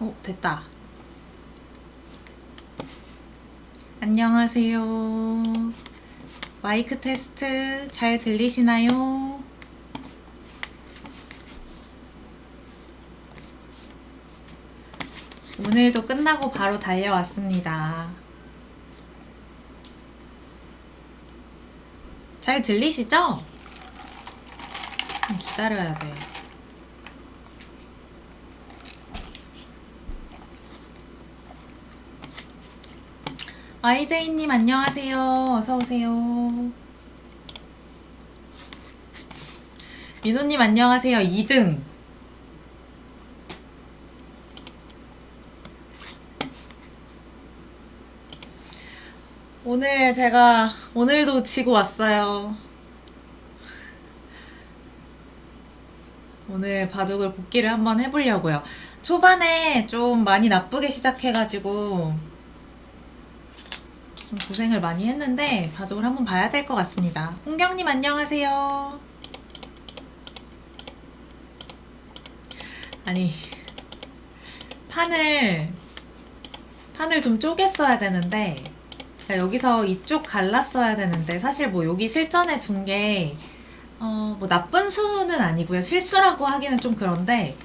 어, 됐다. 안녕하세요. 마이크 테스트 잘 들리시나요? 오늘도 끝나고 바로 달려왔습니다. 잘 들리시죠? 좀 기다려야 돼. YJ님 안녕하세요. 어서 오세요. 민호님 안녕하세요. 2등. 오늘 제가 오늘도 지고 왔어요. 오늘 바둑을 복귀를 한번 해보려고요. 초반에 좀 많이 나쁘게 시작해가지고 좀 고생을 많이 했는데 바둑을 한번 봐야 될 것 같습니다. 홍경님 안녕하세요. 아니 판을 판을 좀 쪼갰어야 되는데 여기서 이쪽 갈랐어야 되는데 사실 뭐 여기 실전에 둔 게 어, 뭐 나쁜 수는 아니고요. 실수라고 하기는 좀 그런데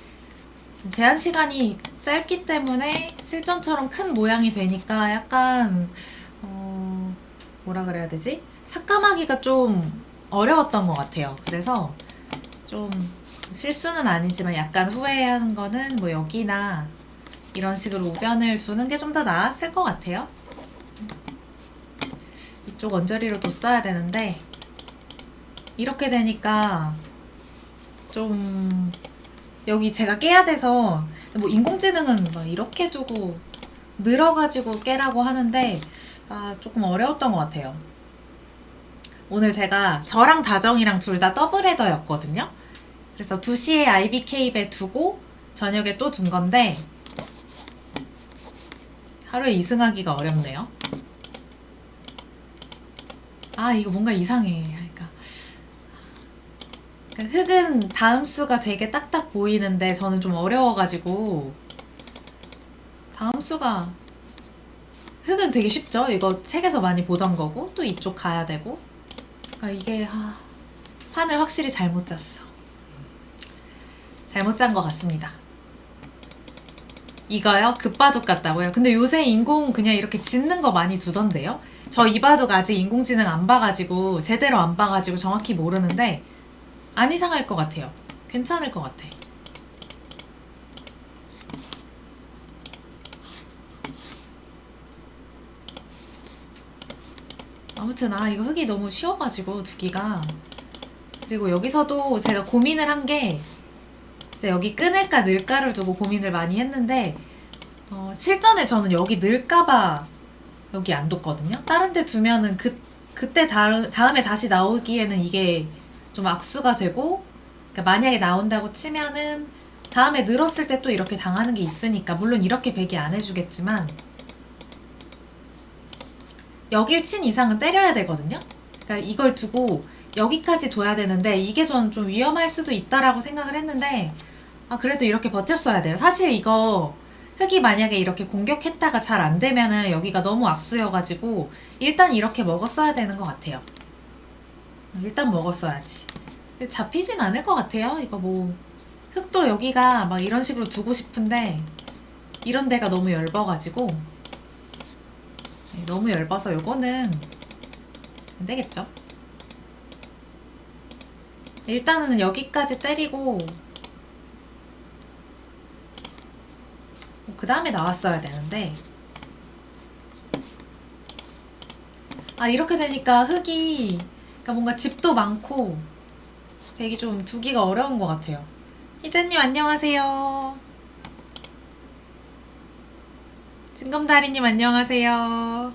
좀 제한 시간이 짧기 때문에 실전처럼 큰 모양이 되니까 약간 어, 뭐라 그래야 되지? 삭감하기가 좀 어려웠던 것 같아요. 그래서 좀 실수는 아니지만 약간 후회하는 거는 뭐 여기나 이런 식으로 우변을 두는 게 좀 더 나았을 것 같아요. 이쪽 언저리로 뒀어야 되는데 이렇게 되니까 좀 여기 제가 깨야 돼서 뭐 인공지능은 막 이렇게 두고 늘어가지고 깨라고 하는데 아 조금 어려웠던 것 같아요. 오늘 제가 저랑 다정이랑 둘 다 더블 헤더였거든요. 그래서 2시에 IBK에 두고 저녁에 또 둔 건데 하루에 2승하기가 어렵네요. 아 이거 뭔가 이상해. 그러니까 그러니까 흙은 다음 수가 되게 딱딱 보이는데 저는 좀 어려워가지고 다음 수가 흙은 되게 쉽죠. 이거 책에서 많이 보던 거고 또 이쪽 가야 되고 그러니까 이게 아, 판을 확실히 잘못 짰어. 잘못 짠 것 같습니다. 이거요? 급바둑 같다고요? 근데 요새 인공 그냥 이렇게 짓는 거 많이 두던데요? 저 이 바둑 아직 인공지능 안 봐가지고 제대로 안 봐가지고 정확히 모르는데 안 이상할 것 같아요. 괜찮을 것 같아. 아무튼 아 이거 흙이 너무 쉬워가지고 두기가 그리고 여기서도 제가 고민을 한 게 여기 끊을까 늘까를 두고 고민을 많이 했는데 어, 실전에 저는 여기 늘까봐 여기 안 뒀거든요. 다른 데 두면은 그 그때 다, 다음에 다시 나오기에는 이게 좀 악수가 되고 그러니까 만약에 나온다고 치면은 다음에 늘었을 때 또 이렇게 당하는 게 있으니까 물론 이렇게 배기 안 해주겠지만 여길 친 이상은 때려야 되거든요. 그러니까 이걸 두고 여기까지 둬야 되는데 이게 저는 좀 위험할 수도 있다라고 생각을 했는데 아 그래도 이렇게 버텼어야 돼요. 사실 이거 흙이 만약에 이렇게 공격했다가 잘 안 되면은 여기가 너무 악수여가지고 일단 이렇게 먹었어야 되는 것 같아요. 일단 먹었어야지. 잡히진 않을 것 같아요. 이거 뭐 흙도 여기가 막 이런 식으로 두고 싶은데 이런 데가 너무 얇아가지고 네, 너무 얇아서 요거는 안 되겠죠. 일단은 여기까지 때리고 그 다음에 나왔어야 되는데 아 이렇게 되니까 흙이 그러니까 뭔가 집도 많고 되게 좀 두기가 어려운 것 같아요. 희재님 안녕하세요. 진검다리님 안녕하세요. 아,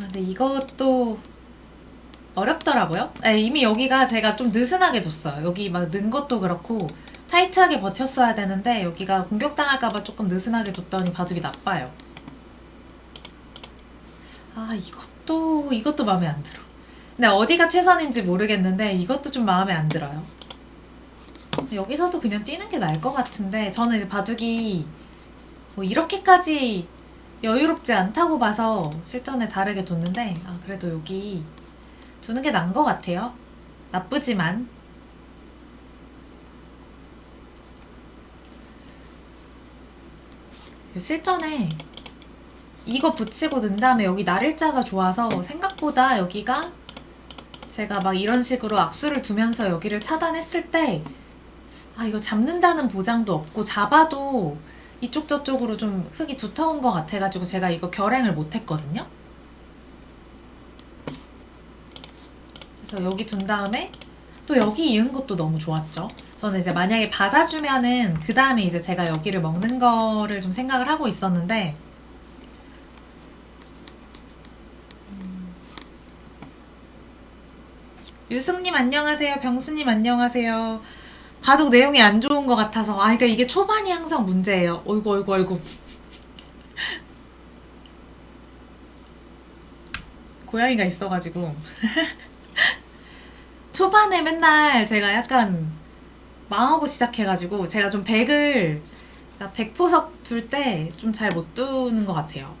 근데 이것도 어렵더라고요. 네, 이미 여기가 제가 좀 느슨하게 뒀어요. 여기 막 는 것도 그렇고 타이트하게 버텼어야 되는데 여기가 공격당할까봐 조금 느슨하게 뒀더니 바둑이 나빠요. 아 이것도 이것도 마음에 안 들어. 근데 어디가 최선인지 모르겠는데 이것도 좀 마음에 안 들어요. 여기서도 그냥 뛰는 게 나을 것 같은데 저는 이제 바둑이 뭐 이렇게까지 여유롭지 않다고 봐서 실전에 다르게 뒀는데 아 그래도 여기 두는 게 나은 것 같아요. 나쁘지만 실전에 이거 붙이고 든 다음에 여기 날일자가 좋아서 생각보다 여기가 제가 막 이런 식으로 악수를 두면서 여기를 차단했을 때 아, 이거 잡는다는 보장도 없고 잡아도 이쪽 저쪽으로 좀 흙이 두터운 것 같아가지고 제가 이거 결행을 못 했거든요. 그래서 여기 둔 다음에 또 여기 이은 것도 너무 좋았죠. 저는 이제 만약에 받아주면은 그 다음에 이제 제가 여기를 먹는 거를 좀 생각을 하고 있었는데 유승님 안녕하세요. 병수님 안녕하세요. 바둑 내용이 안 좋은 것 같아서 아 그러니까 이게 초반이 항상 문제예요. 어이구 어이구 어이구. 고양이가 있어가지고 초반에 맨날 제가 약간 망하고 시작해가지고 제가 좀 백을 그러니까 백포석 둘 때 좀 잘 못 두는 것 같아요.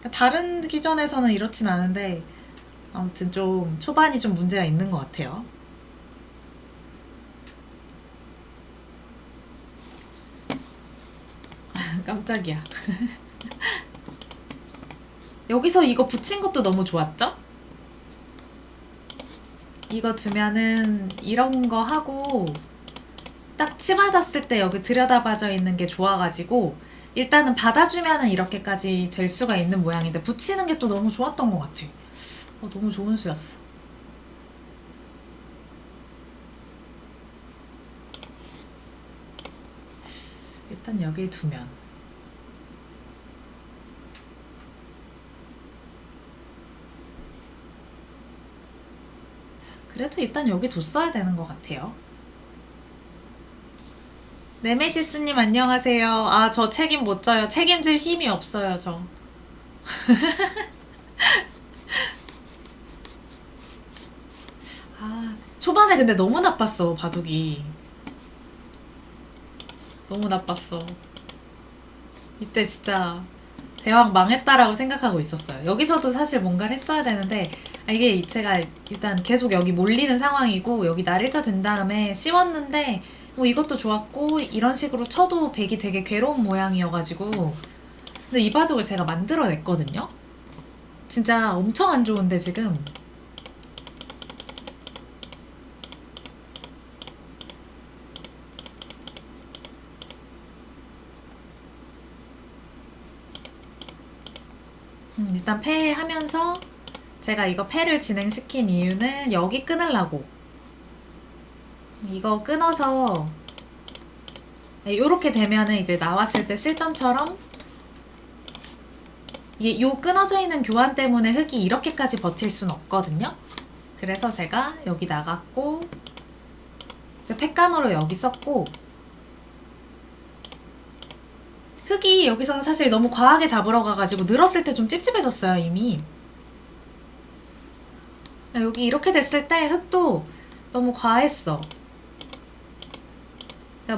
그러니까 다른 기전에서는 이렇진 않은데 아무튼 좀 초반이 좀 문제가 있는 것 같아요. 깜짝이야. 여기서 이거 붙인 것도 너무 좋았죠? 이거 두면은 이런 거 하고 딱 치받았을 때 여기 들여다봐져 있는 게 좋아가지고 일단은 받아주면은 이렇게까지 될 수가 있는 모양인데 붙이는 게 또 너무 좋았던 것 같아. 어, 너무 좋은 수였어. 일단 여길 두면 그래도 일단 여기 뒀어야 되는 것 같아요. 네메시스님 안녕하세요. 아, 저 책임 못 져요. 책임질 힘이 없어요, 저. 아, 초반에 근데 너무 나빴어, 바둑이. 너무 나빴어. 이때 진짜 대왕 망했다라고 생각하고 있었어요. 여기서도 사실 뭔가를 했어야 되는데 아, 이게 제가 일단 계속 여기 몰리는 상황이고 여기 날일자 된 다음에 씌웠는데 뭐 이것도 좋았고 이런 식으로 쳐도 백이 되게 괴로운 모양이어가지고 근데 이 바둑을 제가 만들어냈거든요. 진짜 엄청 안 좋은데 지금 음, 일단 패하면서 제가 이거 패를 진행시킨 이유는 여기 끊으려고 이거 끊어서 이렇게 되면은 이제 나왔을 때 실전처럼 이게 요 끊어져 있는 교환 때문에 흙이 이렇게까지 버틸 순 없거든요. 그래서 제가 여기 나갔고 이제 팩감으로 여기 썼고 흙이 여기서 사실 너무 과하게 잡으러 가가지고 늘었을 때 좀 찝찝해졌어요 이미. 여기 이렇게 됐을 때 흙도 너무 과했어.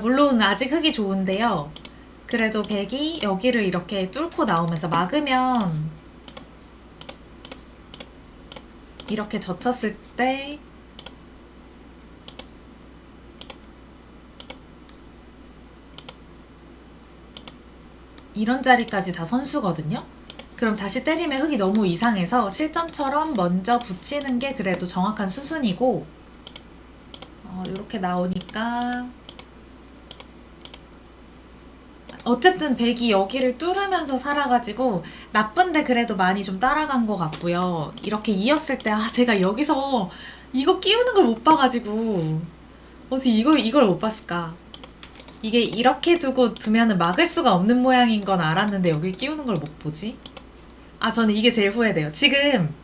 물론 아직 흙이 좋은데요. 그래도 백이 여기를 이렇게 뚫고 나오면서 막으면 이렇게 젖혔을 때 이런 자리까지 다 선수거든요. 그럼 다시 때리면 흙이 너무 이상해서 실전처럼 먼저 붙이는 게 그래도 정확한 수순이고 어, 이렇게 나오니까 어쨌든 백이 여기를 뚫으면서 살아가지고 나쁜데 그래도 많이 좀 따라간 것 같고요. 이렇게 이었을 때 아, 제가 여기서 이거 끼우는 걸 못 봐가지고 어떻게 이걸 이걸 못 봤을까? 이게 이렇게 두고 두면은 막을 수가 없는 모양인 건 알았는데 여기 끼우는 걸 못 보지? 아, 저는 이게 제일 후회돼요. 지금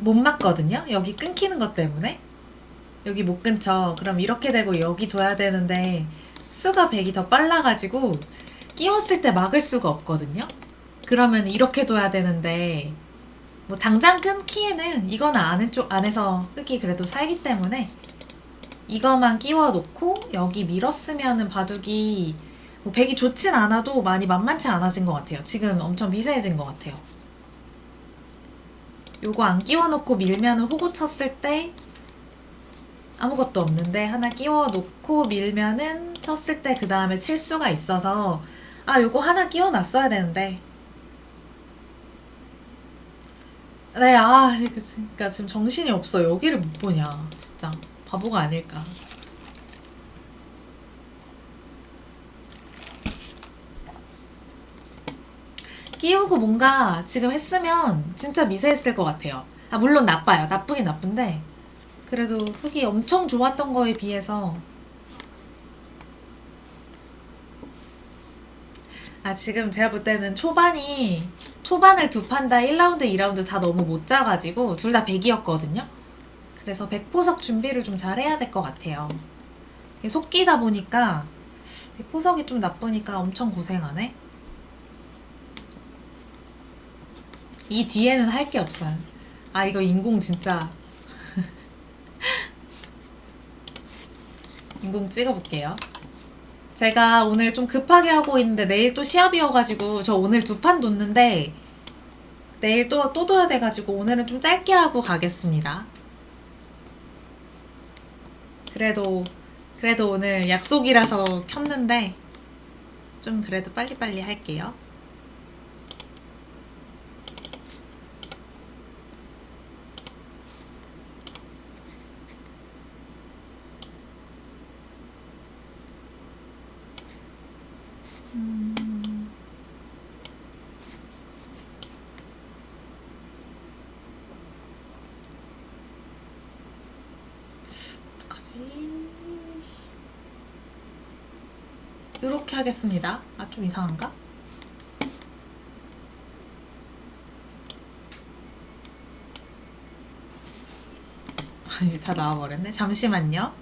못 막거든요? 여기 끊기는 것 때문에. 여기 못 끊죠. 그럼 이렇게 되고 여기 둬야 되는데 수가 100이 더 빨라가지고 끼웠을 때 막을 수가 없거든요? 그러면 이렇게 둬야 되는데 뭐 당장 끊기에는 이건 안에 쪽 안에서 끄기 그래도 살기 때문에 이거만 끼워 놓고 여기 밀었으면은 바둑이 뭐 백이 좋진 않아도 많이 만만치 않아진 것 같아요. 지금 엄청 미세해진 것 같아요. 요거 안 끼워 놓고 밀면은 호구 쳤을 때 아무것도 없는데 하나 끼워 놓고 밀면은 쳤을 때 그 다음에 칠 수가 있어서 아 요거 하나 끼워 놨어야 되는데 네, 아, 그, 그러니까 지금 정신이 없어. 여기를 못 보냐. 진짜. 바보가 아닐까. 끼우고 뭔가 지금 했으면 진짜 미세했을 것 같아요. 아, 물론 나빠요. 나쁘긴 나쁜데. 그래도 흙이 엄청 좋았던 거에 비해서. 아, 지금 제가 볼 때는 초반이, 초반을 두 판 다 1라운드, 2라운드 다 너무 못 짜가지고, 둘 다 100이었거든요? 그래서 100포석 준비를 좀 잘해야 될 것 같아요. 속기다 보니까, 이 포석이 좀 나쁘니까 엄청 고생하네? 이 뒤에는 할 게 없어요. 아, 이거 인공 진짜. 인공 찍어볼게요. 제가 오늘 좀 급하게 하고 있는데 내일 또 시합이어가지고 저 오늘 두 판 뒀는데 내일 또, 또 둬야 돼가지고 오늘은 좀 짧게 하고 가겠습니다. 그래도, 그래도 오늘 약속이라서 켰는데 좀 그래도 빨리빨리 할게요. 어떡하지? 이렇게 하겠습니다. 아, 좀 이상한가? 이게 다 나와버렸네. 잠시만요.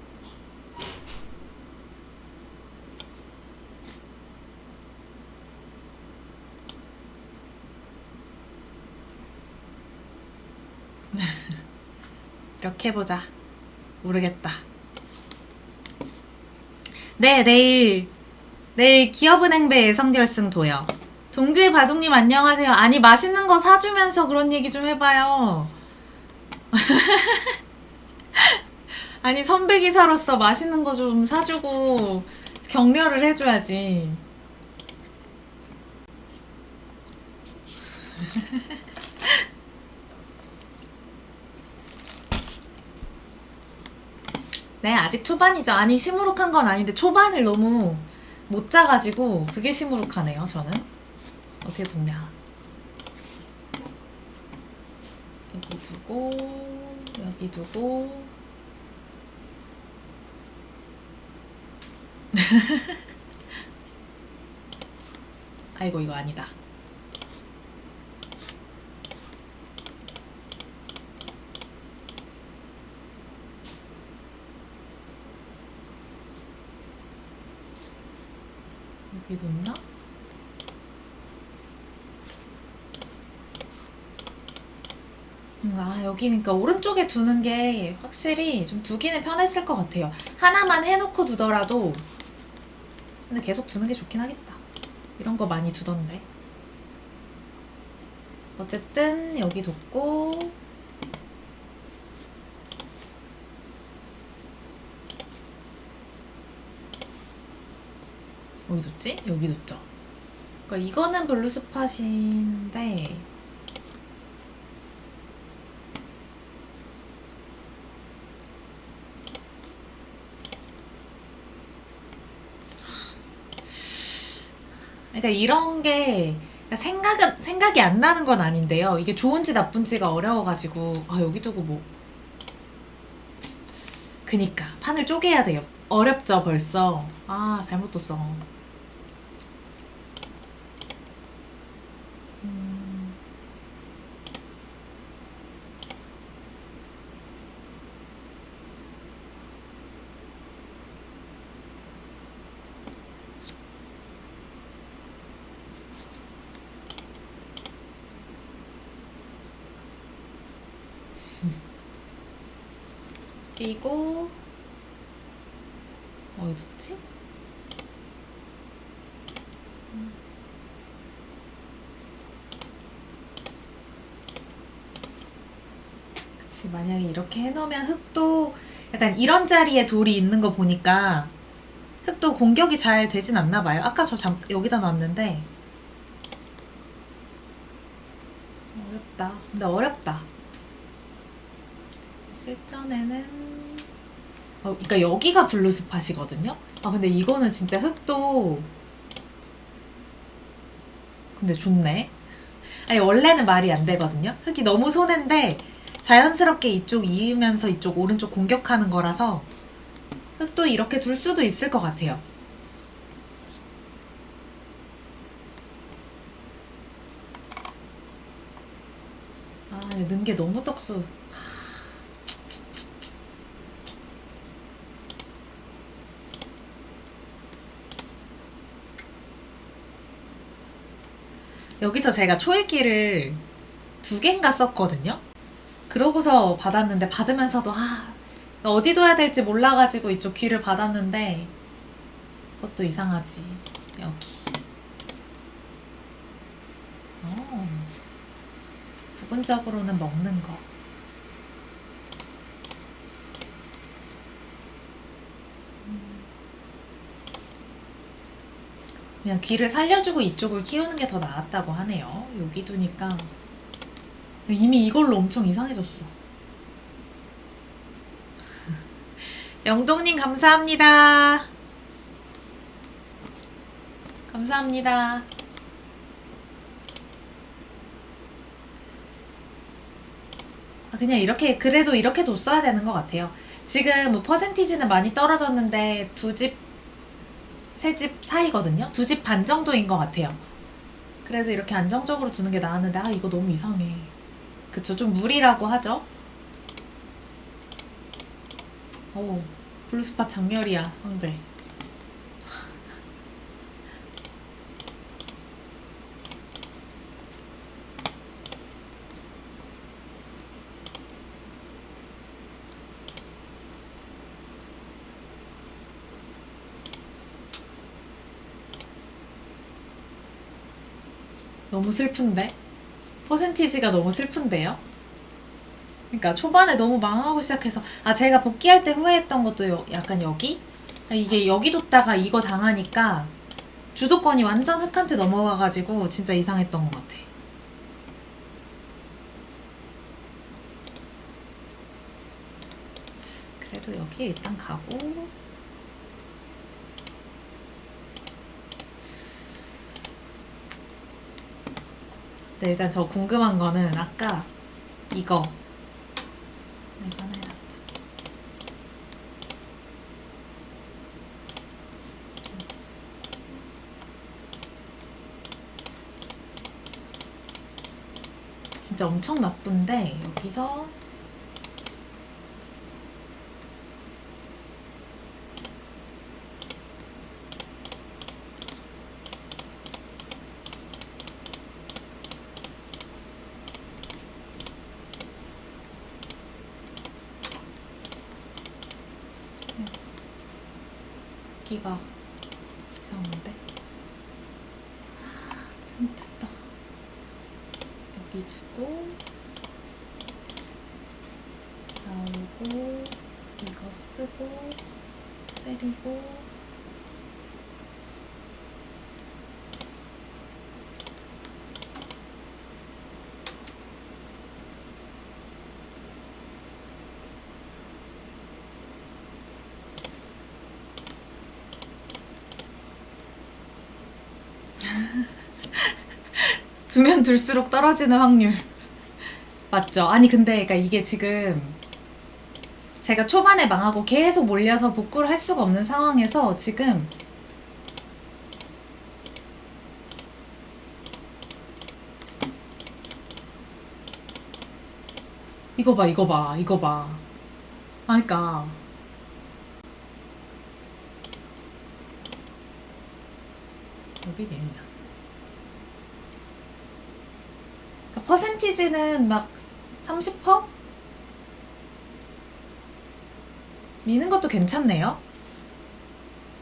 이렇게 해보자. 모르겠다. 네, 내일 내일 기업은행배 예성결승 도요. 동규의 바둑님 안녕하세요. 아니 맛있는 거 사주면서 그런 얘기 좀 해봐요. 아니 선배 기사로서 맛있는 거 좀 사주고 격려를 해줘야지. 네, 아직 초반이죠. 아니, 시무룩한 건 아닌데, 초반을 너무 못 짜가지고, 그게 시무룩하네요, 저는. 어떻게 뒀냐. 여기 두고, 여기 두고. 아이고, 이거 아니다. 여기 뒀나? 음, 아, 여기 그러니까 오른쪽에 두는 게 확실히 좀 두기는 편했을 것 같아요. 하나만 해놓고 두더라도 근데 계속 두는 게 좋긴 하겠다. 이런 거 많이 두던데. 어쨌든 여기 뒀고 어디 뒀지? 여기 뒀죠. 그러니까 이거는 블루 스팟인데 그러니까 이런 게 생각은 생각이 안 나는 건 아닌데요. 이게 좋은지 나쁜지가 어려워가지고 아 여기 두고 뭐 그니까 판을 쪼개야 돼요. 어렵죠 벌써. 아 잘못 뒀어. 그리고 어디 뒀지? 그치 만약에 이렇게 해놓으면 흙도 약간 이런 자리에 돌이 있는 거 보니까 흙도 공격이 잘 되진 않나 봐요. 아까 저 잠, 여기다 놨는데 어렵다. 근데 어렵다. 실전에는 여기가 블루 스팟이거든요. 아 근데 이거는 진짜 흙도 근데 좋네. 아니 원래는 말이 안 되거든요. 흙이 너무 손해인데 자연스럽게 이쪽 이으면서 이쪽 오른쪽 공격하는 거라서 흙도 이렇게 둘 수도 있을 것 같아요. 아, 넣은 게 너무 떡수. 여기서 제가 초읽기를 두 개인가 썼거든요. 그러고서 받았는데 받으면서도 아 어디 둬야 될지 몰라가지고 이쪽 귀를 받았는데 그것도 이상하지 여기. 어. 부분적으로는 먹는 거. 그냥 귀를 살려주고 이쪽을 키우는 게 더 나았다고 하네요. 여기 두니까 이미 이걸로 엄청 이상해졌어. 영동님 감사합니다. 감사합니다. 아, 그냥 이렇게 그래도 이렇게 뒀어야 되는 것 같아요. 지금 뭐 퍼센티지는 많이 떨어졌는데 두 집, 세 집 사이거든요. 두 집 반 정도인 것 같아요. 그래도 이렇게 안정적으로 두는 게 나았는데 아 이거 너무 이상해. 그쵸 좀 무리라고 하죠. 오 블루스팟 장렬이야 상대. 너무 슬픈데? 퍼센티지가 너무 슬픈데요? 그러니까 초반에 너무 망하고 시작해서 아 제가 복귀할 때 후회했던 것도 요- 약간 여기 이게 여기 뒀다가 이거 당하니까 주도권이 완전 흑한테 넘어가가지고 진짜 이상했던 것 같아. 그래도 여기 일단 가고 네, 일단 저 궁금한 거는 아까 이거. 진짜 엄청 나쁜데 여기서 기가 이상한데? 아, 잘못했다. 여기 두고 나오고 이거 쓰고 때리고 두면 둘수록 떨어지는 확률. 맞죠? 아니 근데 그러니까 이게 지금 제가 초반에 망하고 계속 몰려서 복구를 할 수가 없는 상황에서 지금 이거 봐, 이거 봐, 이거 봐. 아, 그러니까 여기 내린다. 그러니까 퍼센티지는 막 30%? 미는 것도 괜찮네요.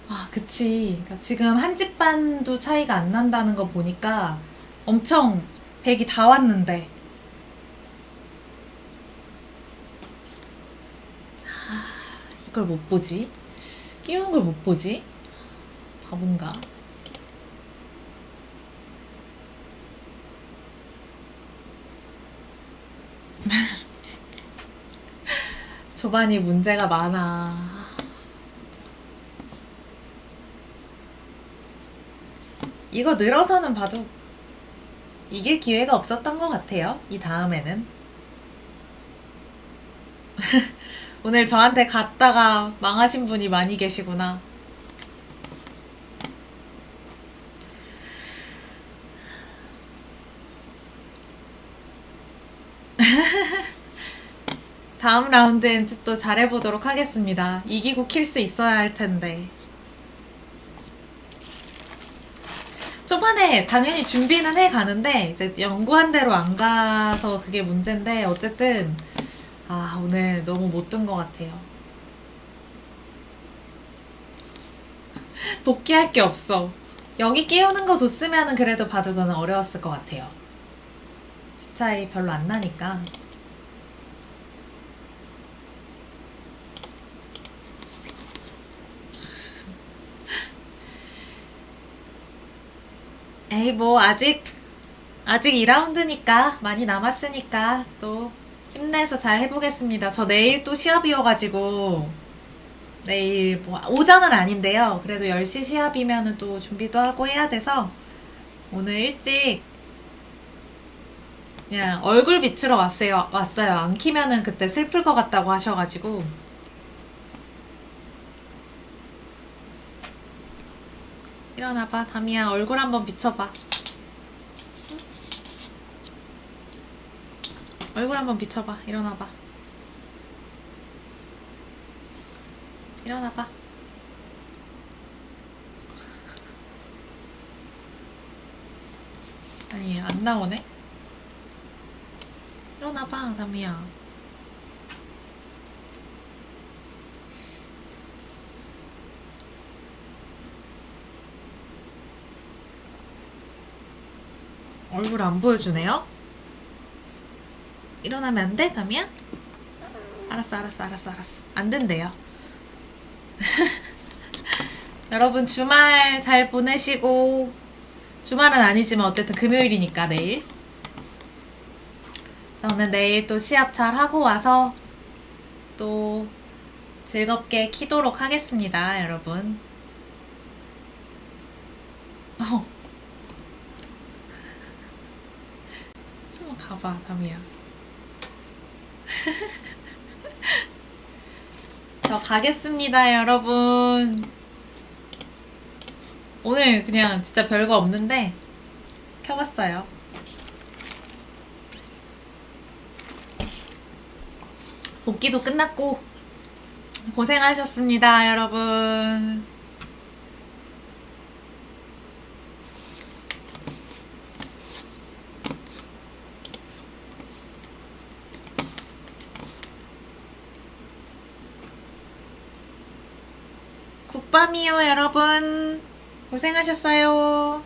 아, 그치. 그러니까 지금 한 집 반도 차이가 안 난다는 거 보니까 엄청 백이 다 왔는데. 아, 이걸 못 보지? 끼우는 걸 못 보지? 바본가? 조반이 문제가 많아. 이거 늘어서는 봐도 이길 기회가 없었던 것 같아요. 이 다음에는. 오늘 저한테 갔다가 망하신 분이 많이 계시구나. 다음 라운드엔 또 잘해보도록 하겠습니다. 이기고 킬 수 있어야 할 텐데. 초반에 당연히 준비는 해 가는데 이제 연구한 대로 안 가서 그게 문제인데 어쨌든 아 오늘 너무 못뜬것 같아요. 복귀할 게 없어. 여기 끼우는 거 뒀으면은 그래도 바둑은 어려웠을 것 같아요. 집 차이 별로 안 나니까. 에이 뭐 아직 아직 2라운드니까 많이 남았으니까 또 힘내서 잘 해보겠습니다. 저 내일 또 시합이어가지고 내일 뭐 오전은 아닌데요. 그래도 10시 시합이면은 또 준비도 하고 해야 돼서 오늘 일찍 그냥 얼굴 비추러 왔어요. 왔어요. 안 키면은 그때 슬플 것 같다고 하셔가지고 일어나봐, 다미야. 얼굴 한번 비춰봐. 응? 얼굴 한번 비춰봐. 일어나봐. 일어나봐. 아니, 안 나오네? 일어나봐, 다미야. 얼굴 안 보여주네요? 일어나면 안 돼, 다미야? 알았어, 알았어, 알았어, 알았어. 안 된대요. 여러분 주말 잘 보내시고 주말은 아니지만 어쨌든 금요일이니까 내일 저는 내일 또 시합 잘 하고 와서 또 즐겁게 키도록 하겠습니다, 여러분. 어. 좀 가봐, 담이야. 저 가겠습니다, 여러분. 오늘 그냥 진짜 별거 없는데 켜봤어요. 복귀도 끝났고 고생하셨습니다, 여러분. 밤이요, 여러분. 고생하셨어요.